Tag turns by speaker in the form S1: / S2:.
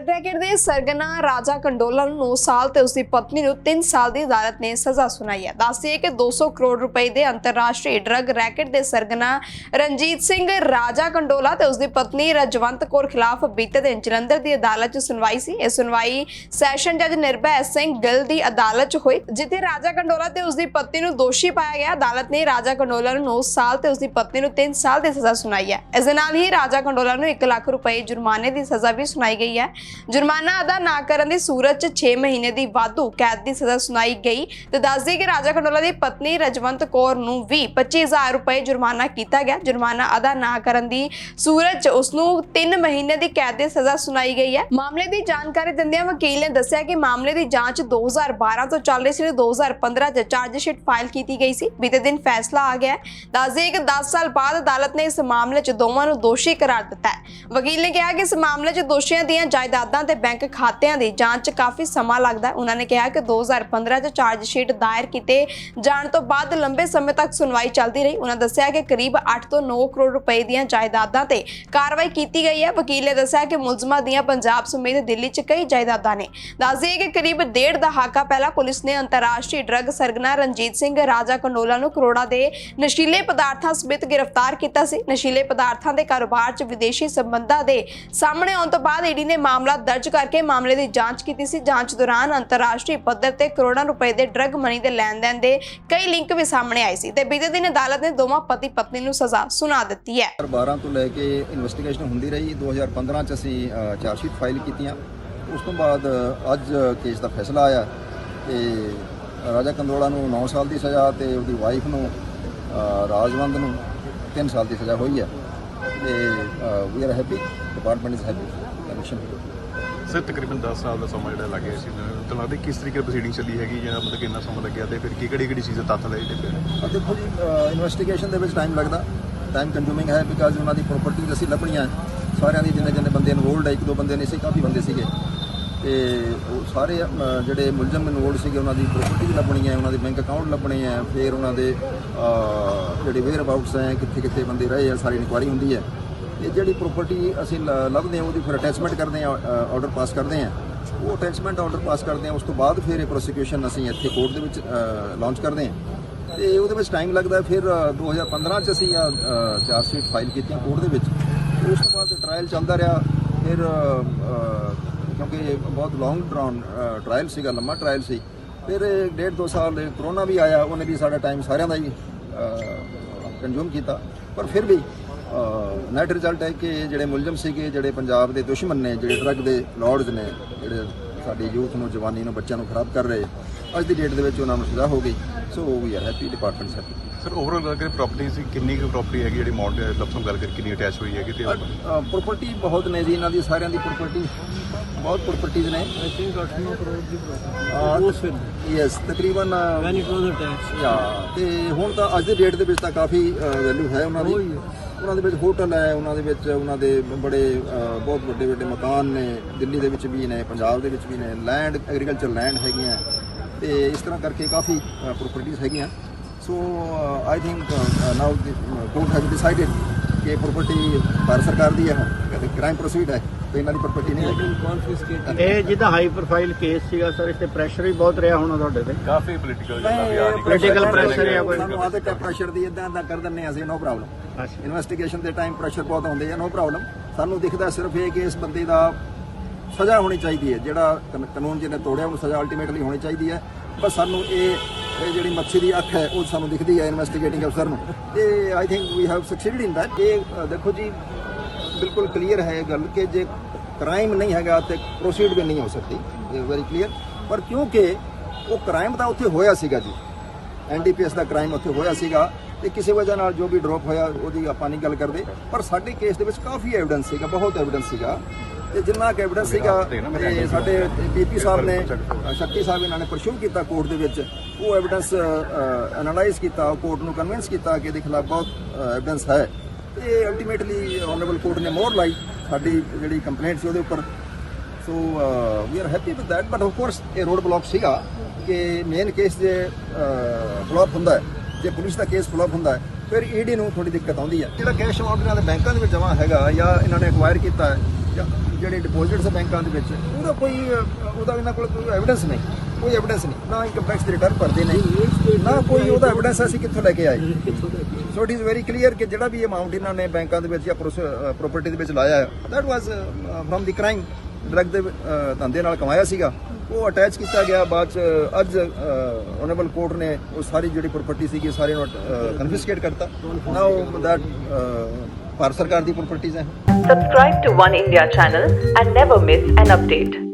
S1: Drug ਦੇ ਸਰਗਨਾ ਰਾਜਾ ਕੰਡੋਲਾ ਨੂੰ 9 ਸਾਲ ਤੇ ਉਸਦੀ ਪਤਨੀ ਨੂੰ 3 ਸਾਲ ਦੀ ਅਦਾਲਤ ਨੇ ਸਜ਼ਾ ਸੁਣਾਈ ਹੈ। ਦੱਸਿਏ ਕਿ 200 ਕਰੋੜ ਰੁਪਏ ਦੇ ਅੰਤਰਰਾਸ਼ਟਰੀ ਡਰੱਗ ਰੈਕੇਟ ਦੇ ਸਰਗਨਾ ਰਣਜੀਤ ਸਿੰਘ ਰਾਜਾ ਕੰਡੋਲਾ ਤੇ ਉਸਦੀ ਪਤਨੀ ਰਜਵੰਤ ਕੌਰ ਖਿਲਾਫ ਬੀਤੇ ਦਿਨ ਜਲੰਧਰ ਦੀ ਅਦਾਲਤ 'ਚ ਸੁਣਵਾਈ ਸੀ। ਇਹ ਸੁਣਵਾਈ ਸੈਸ਼ਨ ਜੱਜ ਨਿਰਭੈ ਸਿੰਘ ਗਿੱਲ ਦੀ ਅਦਾਲਤ 'ਚ ਹੋਈ, ਜਿੱਥੇ ਰਾਜਾ ਕੰਡੋਲਾ ਤੇ ਉਸਦੀ ਪਤਨੀ ਨੂੰ ਦੋਸ਼ੀ ਪਾਇਆ ਗਿਆ। ਅਦਾਲਤ ਨੇ ਰਾਜਾ ਕੰਡੋਲਾ ਨੂੰ 9 ਸਾਲ ਤੇ ਉਸਦੀ ਪਤਨੀ ਨੂੰ 3 ਸਾਲ ਦੀ ਸਜ਼ਾ ਸੁਣਾਈ ਹੈ। ਇਸ ਦੇ ਨਾਲ ਹੀ ਰਾਜਾ ਕੰਡੋਲਾ ਨੂੰ 1 ਲੱਖ ਰੁਪਏ ਜੁਰਮਾਨੇ ਦੀ ਸਜ਼ਾ ਵੀ ਸੁਣਾਈ ਗਈ ਹੈ। ਜੁਰਮਾਨਾ ਅਦਾ ਨਾ ਕਰਨ ਦੀ ਸੂਰਤ 'ਚ 6 ਮਹੀਨੇ ਦੀ ਵਾਧੂ ਕੈਦ ਦੀ ਸਜ਼ਾ ਸੁਣਾਈ ਗਈ ਤੇ ਦੱਸਦੀ ਕਿ ਰਾਜਾ ਕੰਡੋਲਾ ਦੀ ਪਤਨੀ ਰਜਵੰਤ ਕੌਰ ਨੂੰ ਵੀ 25000 ਰੁਪਏ ਜੁਰਮਾਨਾ ਕੀਤਾ ਗਿਆ। ਜੁਰਮਾਨਾ ਅਦਾ ਨਾ ਕਰਨ ਦੀ ਸੂਰਤ 'ਚ ਉਸ ਨੂੰ 3 ਮਹੀਨੇ ਦੀ ਕੈਦ ਦੀ ਸਜ਼ਾ ਸੁਣਾਈ ਗਈ ਹੈ। ਮਾਮਲੇ ਦੀ ਜਾਣਕਾਰੀ ਦਿੰਦਿਆਂ ਵਕੀਲ ਨੇ ਦੱਸਿਆ ਕਿ ਮਾਮਲੇ ਦੀ ਜਾਂਚ 2012 ਤੋਂ ਚੱਲ ਰਹੀ ਸੀ ਤੇ 2015 'ਚ ਚਾਰਜ ਸ਼ੀਟ ਫਾਈਲ ਕੀਤੀ ਗਈ ਸੀ। ਬੀਤੇ ਦਿਨ ਫੈਸਲਾ ਆ ਗਿਆ ਹੈ। ਦੱਸਦੇ ਕਿ 10 ਸਾਲ ਬਾਅਦ ਅਦਾਲਤ ਨੇ ਇਸ ਮਾਮਲੇ 'ਚ ਦੋਵਾਂ ਨੂੰ ਦੋਸ਼ੀ ਕਰਾਰ ਦਿੱਤਾ ਹੈ। ਵਕੀਲ ਨੇ ਕਿਹਾ ਕਿ ਇਸ ਮਾਮਲੇ 'ਚ ਦੋਸ਼ੀਆਂ ਦੀਆਂ ਜਾਇਦਾਦਾਂ ਤੇ ਬੈਂਕ ਖਾਤਿਆਂ ਦੀ ਜਾਂਚ 'ਚ ਕਾਫੀ ਸਮਾਂ ਲੱਗਦਾ ਹੈ। ਉਹਨਾਂ ਨੇ ਕਿਹਾ ਕਿ 2015 'ਚ ਚਾਰਜ ਸ਼ੀਟ ਦਾਇਰ ਕੀਤੇ ਜਾਣ ਤੋਂ ਬਾਅਦ ਲੰਬੇ ਸਮੇਂ ਤੱਕ ਸੁਣਵਾਈ ਚੱਲਦੀ ਰਹੀ। ਉਹਨਾਂ ਦੱਸਿਆ ਕਿ ਕਰੀਬ 8 ਤੋਂ 9 ਕਰੋੜ ਰੁਪਏ ਦੀਆਂ ਜਾਇਦਾਦਾਂ ਤੇ ਕਾਰਵਾਈ ਕੀਤੀ ਗਈ ਹੈ। ਵਕੀਲ ਨੇ ਦੱਸਿਆ ਕਿ ਮੁਲਜ਼ਮਾਂ ਦੀਆਂ ਪੰਜਾਬ ਸਮੇਤ ਦਿੱਲੀ 'ਚ ਕਈ ਜਾਇਦਾਦਾਂ ਨੇ। ਦੱਸਦੇ ਕਿ ਕਰੀਬ ਡੇਢ ਦਹਾਕਾ ਪਹਿਲਾਂ ਪੁਲਿਸ ਨੇ ਅੰਤਰਰਾਸ਼ਟਰੀ ਡਰੱਗ ਸਰਗਨਾ ਰਣਜੀਤ ਸਿੰਘ ਰਾਜਾ ਕੰਡੋਲਾ ਨੂੰ ਕਰੋੜਾਂ ਦੇ ਨਸ਼ੀਲੇ ਪਦਾਰਥਾਂ ਸਮੇਤ ਗ੍ਰਿਫਤਾਰ ਕੀਤਾ ਸੀ। ਨਸ਼ੀਲੇ ਪਦਾਰਥਾਂ ਦੇ ਕਾਰੋਬਾਰ 'ਚ ਵਿਦੇਸ਼ੀ ਸੰਬੰਧਾਂ ਦੇ ਸਾਹਮਣੇ ਆਉਣ ਤੋਂ ਬਾਅਦ ਈਡੀ ਨੇ ਮਾਮਲਾ ਦਰਜ ਕਰਕੇ ਮਾਮਲੇ ਦੀ ਜਾਂਚ ਕੀਤੀ ਸੀ। ਜਾਂਚ ਦੌਰਾਨ ਅੰਤਰਰਾਸ਼ਟਰੀ ਪੱਧਰ ਤੇ ਕਰੋੜਾਂ ਰੁਪਏ ਦੇ ਡਰੱਗ ਮਨੀ ਦੇ ਲੈਣ ਦੇਣ ਦੇ ਕਈ ਲਿੰਕ ਵੀ ਸਾਹਮਣੇ ਆਏ ਸੀ ਤੇ ਬੀਤੇ ਦਿਨ ਅਦਾਲਤ ਨੇ ਦੋਵਾਂ ਪਤੀ ਪਤਨੀ ਨੂੰ ਸਜ਼ਾ ਸੁਣਾ ਦਿੱਤੀ ਹੈ।
S2: 2012 ਤੋਂ ਲੈ ਕੇ ਇਨਵੈਸਟੀਗੇਸ਼ਨ ਹੁੰਦੀ ਰਹੀ। 2015 ਚ ਅਸੀਂ ਚਾਰਜ ਫਾਈਲ ਕੀਤੀਆਂ। ਉਸ ਤੋਂ ਬਾਅਦ ਅੱਜ ਕੇਸ ਦਾ ਫੈਸਲਾ ਆਇਆ ਤੇ ਰਾਜਾ ਕੰਦੋੜਾ ਨੂੰ 9 ਸਾਲ ਦੀ ਸਜ਼ਾ ਤੇ ਉਹਦੀ ਵਾਈਫ ਨੂੰ ਰਾਜਵੰਦ ਨੂੰ 3 ਸਾਲ ਦੀ ਸਜ਼ਾ ਹੋਈ ਹੈ। ਤੇ we are happy department is happy commission
S3: sir ਤਕਰੀਬਨ 10 ਸਾਲ ਦਾ ਸਮਾਂ ਜਿਹੜਾ ਲੱਗਿਆ ਸੀ। ਤੁਹਾਨੂੰ ਲੱਗਦਾ ਕਿਸ ਤਰੀਕੇ ਪ੍ਰੋਸੀਡਿੰਗ ਚੱਲੀ ਹੈਗੀ ਜਾਂ ਮਤਲਬ ਕਿੰਨਾ ਸਮਾਂ ਲੱਗਿਆ ਤੇ ਫਿਰ ਕੀ ਕਿਹੜੀ ਕਿਹੜੀ ਚੀਜ਼ਾਂ ਤੱਥ ਤੇ ਫਿਰ?
S2: ਆ ਦੇਖੋ ਜੀ ਇਨਵੈਸਟੀਗੇਸ਼ਨ ਦੇ ਵਿੱਚ ਟਾਈਮ ਲੱਗਦਾ। ਟਾਈਮ ਕੰਜ਼ਿਊਮਿੰਗ ਹੈ ਬਿਕਾਜ਼ ਉਹਨਾਂ ਦੀ ਪ੍ਰਾਪਰਟੀਜ਼ ਅਸੀਂ ਲੱਭਣੀਆਂ ਹੈ। ਸਾਰਿਆਂ ਦੀ ਜਿੰਨੇ ਜਿੰਨੇ ਬੰਦੇ ਇਨਵੋਲਡ ਹੈ ਇੱਕ ਦੋ ਬੰਦੇ ਨਹੀਂ ਸੀ ਕਾਫੀ ਬੰਦੇ ਸੀਗੇ। ਤੇ ਉਹ ਸਾਰੇ ਜਿਹੜੇ ਮੁਲਜ਼ਮ ਇਨਵੋਲਡ ਸੀਗੇ ਉਹਨਾਂ ਦੀ ਪ੍ਰਾਪਰਟੀ ਲੱਭਣੀ ਹੈ ਉਹਨਾਂ ਦੇ ਬੈਂਕ ਅਕਾਊਂਟ ਲੱਭਣੇ ਹੈ ਫਿਰ ਉਹਨਾਂ ਦੇ ਜਿਹੜੇ ਵੇਅਰ ਅਬਾਊਟਸ ਹੈ ਕਿੱਥੇ ਕਿੱਥੇ ਬੰਦੇ ਰਹੇ ਆ ਸਾਰੀ ਇਨਕੁਆਰੀ ਹੁੰਦੀ ਹੈ ਇਹ ਜਿਹੜੀ ਪ੍ਰਾਪਰਟੀ ਅਸੀਂ ਲੱਭਦੇ ਹਾਂ ਉਹਦੀ ਫਿਰ ਅਟੈਚਮੈਂਟ ਕਰਦੇ ਹਾਂ ਆਰਡਰ ਪਾਸ ਕਰਦੇ ਹਾਂ। ਉਹ ਅਟੈਚਮੈਂਟ ਆਰਡਰ ਪਾਸ ਕਰਦੇ ਹਾਂ ਉਸ ਤੋਂ ਬਾਅਦ ਫਿਰ ਇਹ ਪ੍ਰੋਸੀਕਿਊਸ਼ਨ ਅਸੀਂ ਇੱਥੇ ਕੋਰਟ ਦੇ ਵਿੱਚ ਲਾਂਚ ਕਰਦੇ ਹਾਂ। ਤੇ ਉਹਦੇ ਵਿੱਚ ਟਾਈਮ ਲੱਗਦਾ ਹੈ। ਫਿਰ ਅ, 2015 ਚ ਅਸੀਂ ਚਾਰ ਸ਼ੀਟ ਫਾਈਲ ਕੀਤੀਆਂ ਕੋਰਟ ਦੇ ਵਿੱਚ। ਤੇ ਉਸ ਤੋਂ ਬਾਅਦ ਟ੍ਰਾਇਲ ਚੱਲਦਾ ਰਿਹਾ। ਫਿਰ ਕਿਉਂਕਿ ਇਹ ਬਹੁਤ ਲੌਂਗ ਡਰਾਉਨ ਟ੍ਰਾਇਲ ਸੀਗਾ ਲੰਮਾ ਟ੍ਰਾਇਲ ਸੀ। ਫਿਰ ਡੇਢ ਦੋ ਸਾਲ ਕਰੋਨਾ ਵੀ ਆਇਆ ਉਹਨੇ ਵੀ ਸਾਡਾ ਟਾਈਮ ਸਾਰਿਆਂ ਦਾ ਹੀ ਕੰਜ਼ੂਮ ਕੀਤਾ। ਪਰ ਫਿਰ ਵੀ ਨੈਟ ਰਿਜ਼ਲਟ ਹੈ ਕਿ ਜਿਹੜੇ ਮੁਲਜ਼ਮ ਸੀਗੇ ਜਿਹੜੇ ਪੰਜਾਬ ਦੇ ਦੁਸ਼ਮਣ ਨੇ ਜਿਹੜੇ ਡਰੱਗ ਦੇ ਲਾਰਡਸ ਨੇ ਜਿਹੜੇ ਸਾਡੀ ਯੂਥ ਨੂੰ ਜਵਾਨੀ ਨੂੰ ਬੱਚਿਆਂ ਨੂੰ ਖਰਾਬ ਕਰ ਰਹੇ ਅੱਜ ਦੀ ਡੇਟ ਦੇ ਵਿੱਚ ਉਹਨਾਂ ਨੂੰ ਸਜ਼ਾ ਹੋ ਗਈ। So we are happy department happy
S3: sir overall ਗੱਲ ਕਰੀਏ ਪ੍ਰਾਪਰਟੀ ਸੀ ਕਿੰਨੀ ਕੁ ਪ੍ਰਾਪਰਟੀ ਹੈਗੀ ਜਿਹੜੀ ਅਮਾਉਂਟ ਲਪਸਮ ਗੱਲ ਕਰੀ ਕਿੰਨੀ ਅਟੈਚ ਹੋਈ ਹੈਗੀ ਤੇ
S2: ਪ੍ਰਾਪਰਟੀ ਬਹੁਤ ਨੇ ਜੀ ਇਹਨਾਂ ਦੀ ਸਾਰਿਆਂ ਦੀ ਪ੍ਰਾਪਰਟੀ ਬਹੁਤ ਪ੍ਰਾਪਰਟੀਜ਼ ਨੇ।
S4: I think 8 crore ਦੀ property.
S2: ਯੈਸ ਤਕਰੀਬਨ ਅ,
S4: When it was attached.
S2: ਯਾ ਤੇ ਹੁਣ ਤਾਂ ਅੱਜ ਦੇ ਡੇਟ ਦੇ ਵਿੱਚ ਤਾਂ ਕਾਫੀ ਵੈਲਿਊ ਹੈ ਉਹਨਾਂ ਦੀ। ਉਹਨਾਂ ਦੇ ਵਿੱਚ ਹੋਟਲ ਹੈ, ਉਹਨਾਂ ਦੇ ਵਿੱਚ ਉਹਨਾਂ ਦੇ ਬੜੇ ਬਹੁਤ ਵੱਡੇ ਵੱਡੇ ਮਕਾਨ ਨੇ, ਦਿੱਲੀ ਦੇ ਵਿੱਚ ਵੀ ਨੇ, ਪੰਜਾਬ ਦੇ ਵਿੱਚ ਵੀ ਨੇ ਲੈਂਡ ਐਗਰੀਕਲਚਰ ਲੈਂਡ ਹੈਗੀਆਂ। ਤੇ ਇਸ ਤਰ੍ਹਾਂ ਕਰਕੇ ਕਾਫੀ ਪ੍ਰਾਪਰਟੀਆਂ ਹੈਗੀਆਂ। So I think now court has decided ਕਿ ਪ੍ਰੋਪਰਟੀ ਭਾਰਤ ਸਰਕਾਰ ਦੀ ਹੈ ਕਹਿੰਦੇ ਕ੍ਰਾਈਮ ਪ੍ਰੋਸੀਡ ਹੈ। ਤੇ ਇਹਨਾਂ ਦੀ ਪ੍ਰਾਪਰਟੀ ਨਹੀਂ ਹੈਗੀ.
S5: ਇਹ ਜਿਹਦਾ ਹਾਈ ਪ੍ਰੋਫਾਈਲ ਕੇਸ ਸੀਗਾ ਸਰ ਇਸ ਤੇ ਪ੍ਰੈਸ਼ਰ ਵੀ ਬਹੁਤ ਰਿਹਾ ਹੋਣਾ ਤੁਹਾਡੇ ਤੇ।
S3: ਕਾਫੀ ਪੋਲੀਟੀਕਲ ਜਿਹੜਾ ਵੀ ਆ
S5: Political pressure ਜਾਂ ਕੋਈ-
S2: ਸਾਨੂੰ ਆਦਤ ਹੈ ਪ੍ਰੈਸ਼ਰ ਦੀ ਇਦਾਂ ਇਦਾਂ ਕਰ ਦਿੰਦੇ ਹਾਂ ਅਸੀਂ ਨੋ ਪ੍ਰੋਬਲਮ ਇਨਵੈਸਟੀਗੇਸ਼ਨ ਦੇ ਟਾਈਮ ਪ੍ਰੈਸ਼ਰ ਬਹੁਤ ਆਉਂਦੇ ਆ ਨੋ ਪ੍ਰੋਬਲਮ ਸਾਨੂੰ ਦਿਖਦਾ ਸਿਰਫ ਇਹ ਕਿ ਇਸ ਬੰਦੇ ਦਾ ਸਜ਼ਾ ਹੋਣੀ ਚਾਹੀਦੀ ਹੈ ਜਿਹੜਾ ਕਨ- ਕਾਨੂੰਨ ਜਿਹਨੇ ਤੋੜਿਆ ਉਹਨੂੰ ਸਜ਼ਾ ਅਲਟੀਮੇਟਲੀ ਹੋਣੀ ਚਾਹੀਦੀ ਹੈ। ਬਸ ਸਾਨੂੰ ਇਹ ਇਹ ਜਿਹੜੀ ਮੱਛੀ ਦੀ ਅੱਖ ਹੈ ਉਹ ਸਾਨੂੰ ਦਿਖਦੀ ਹੈ ਇਨਵੈਸਟੀਗੇਟਿੰਗ ਅਫਸਰ ਨੂੰ। ਤੇ I think we have succeeded in that ਇਹ ਦੇਖੋ ਜੀ ਬਿਲਕੁਲ ਕਲੀਅਰ ਹੈ ਗੱਲ ਕਿ ਜੇ ਕ੍ਰਾਈਮ ਨਹੀਂ ਹੈਗਾ ਤੇ ਪ੍ਰੋਸੀਡ ਵੀ ਨਹੀਂ ਹੋ ਸਕਦੀ। ਇਹ ਵੈਰੀ ਕਲੀਅਰ ਪਰ ਕਿਉਂਕਿ ਉਹ ਕ੍ਰਾਈਮ ਤਾਂ ਉੱਥੇ ਹੋਇਆ ਸੀਗਾ ਜੀ। ਐਨਡੀਪੀਐਸ ਦਾ ਕ੍ਰਾਈਮ ਉੱਥੇ ਹੋਇਆ ਸੀਗਾ। ਤੇ ਕਿਸੇ ਵਜ੍ਹਾ ਨਾਲ ਜੋ ਵੀ ਡ੍ਰੌਪ ਹੋਇਆ ਉਹਦੀ ਆਪਾਂ ਨਹੀਂ ਗੱਲ ਕਰਦੇ। ਪਰ ਸਾਡੇ ਕੇਸ ਦੇ ਵਿੱਚ ਕਾਫੀ ਐਵੀਡੈਂਸ ਸੀਗਾ ਬਹੁਤ ਐਵੀਡੈਂਸ ਸੀਗਾ। ਤੇ ਜਿੰਨਾ ਕਿ ਐਵੀਡੈਂਸ ਸੀਗਾ ਤੇ ਸਾਡੇ ਪੀਪੀ ਸਾਹਿਬ ਨੇ ਸ਼ਕਤੀ ਸਾਹਿਬ ਇਹਨਾਂ ਨੇ ਪਰਸ਼ੂ ਕੀਤਾ ਕੋਰਟ ਦੇ ਵਿੱਚ। ਉਹ ਐਵੀਡੈਂਸ ਐਨਾਲਾਈਜ਼ ਕੀਤਾ ਕੋਰਟ ਨੂੰ ਕਨਵਿੰਸ ਕੀਤਾ ਕਿ ਇਹਦੇ ਖਿਲਾਫ ਬਹੁਤ ਐਵੀਡੈਂਸ ਹੈ। ਤੇ ਅਲਟੀਮੇਟਲੀ ਆਨਰੇਬਲ ਕੋਰਟ ਨੇ ਮੋਰ ਲਾਈ। ਸਾਡੀ ਜਿਹੜੀ ਕੰਪਲੇਂਟ ਸੀ ਉਹਦੇ ਉੱਪਰ। So we are happy with that but of course ਇਹ ਰੋਡ ਬਲੌਕ ਸੀਗਾ ਕਿ ਮੇਨ ਕੇਸ ਜੇ uh, ਫਲੋਪ ਹੁੰਦਾ ਹੈ, ਜੇ ਪੁਲਿਸ ਦਾ ਕੇਸ ਫਲੋਪ ਹੁੰਦਾ ਹੈ, ਫਿਰ ਈਡੀ ਨੂੰ ਥੋੜੀ ਦਿੱਕਤ ਆਉਂਦੀ ਹੈ। ਜਿਹੜਾ ਕੈਸ਼ ਅਮਾਉਂਟ ਇਹਨਾਂ ਦੇ ਬੈਂਕਾਂ ਦੇ ਵਿੱਚ ਜਮ੍ਹਾਂ ਹੈਗਾ ਜਾਂ ਇਹਨਾਂ ਨੇ ਐਕਵਾਇਰ ਕੀਤਾ ਹੈ ਜਿਹੜੇ ਡਿਪੋਜ਼ਿਟਸ ਬੈਂਕਾਂ ਦੇ ਵਿੱਚ, ਉਹਦਾ ਕੋਈ, ਉਹਦਾ ਇਹਨਾਂ ਕੋਲ ਕੋਈ ਐਵੀਡੈਂਸ ਨਹੀਂ, ਕੋਈ ਐਵੀਡੈਂਸ ਨਹੀਂ, ਨਾ ਇਨਕਮ ਟੈਕਸ ਦੇ ਰਿਟਰਨ ਭਰਦੇ ਨਹੀਂ ਨਾ ਕੋਈ ਉਹਦਾ ਐਵੀਡੈਂਸ ਅਸੀਂ ਕਿੱਥੋਂ ਲੈ ਕੇ ਆਏ। So it is very clear ਕਿ ਜਿਹੜਾ ਵੀ ਅਮਾਉਂਟ ਇਹਨਾਂ ਨੇ ਬੈਂਕਾਂ ਦੇ ਵਿੱਚ ਜਾਂ ਪ੍ਰੋਪਰਟੀ ਦੇ ਵਿੱਚ ਲਾਇਆ ਦੈਟ ਵਾਸ ਫਰਮ ਦੀ ਕ੍ਰਾਈਮ ਡਰਗ ਦੇ ਧੰਦੇ ਨਾਲ ਕਮਾਇਆ ਸੀਗਾ। ਉਹ ਅਟੈਚ ਕੀਤਾ ਗਿਆ, ਬਾਅਦ ਚ ਅੱਜ ਓਨਰੇਬਲ ਕੋਰਟ ਨੇ ਉਹ ਸਾਰੀ ਜਿਹੜੀ ਪ੍ਰਾਪਰਟੀ ਸੀਗੀ ਸਾਰੇ ਨੂੰ ਕਨਫਿਸਕੇਟ ਕਰਤਾ। ਉਹ ਦੈਟ ਭਾਰਤ ਸਰਕਾਰ ਦੀ ਪ੍ਰਾਪਰਟੀਆਂ ਹੈ
S6: Subscribe to One India channel and never miss an update.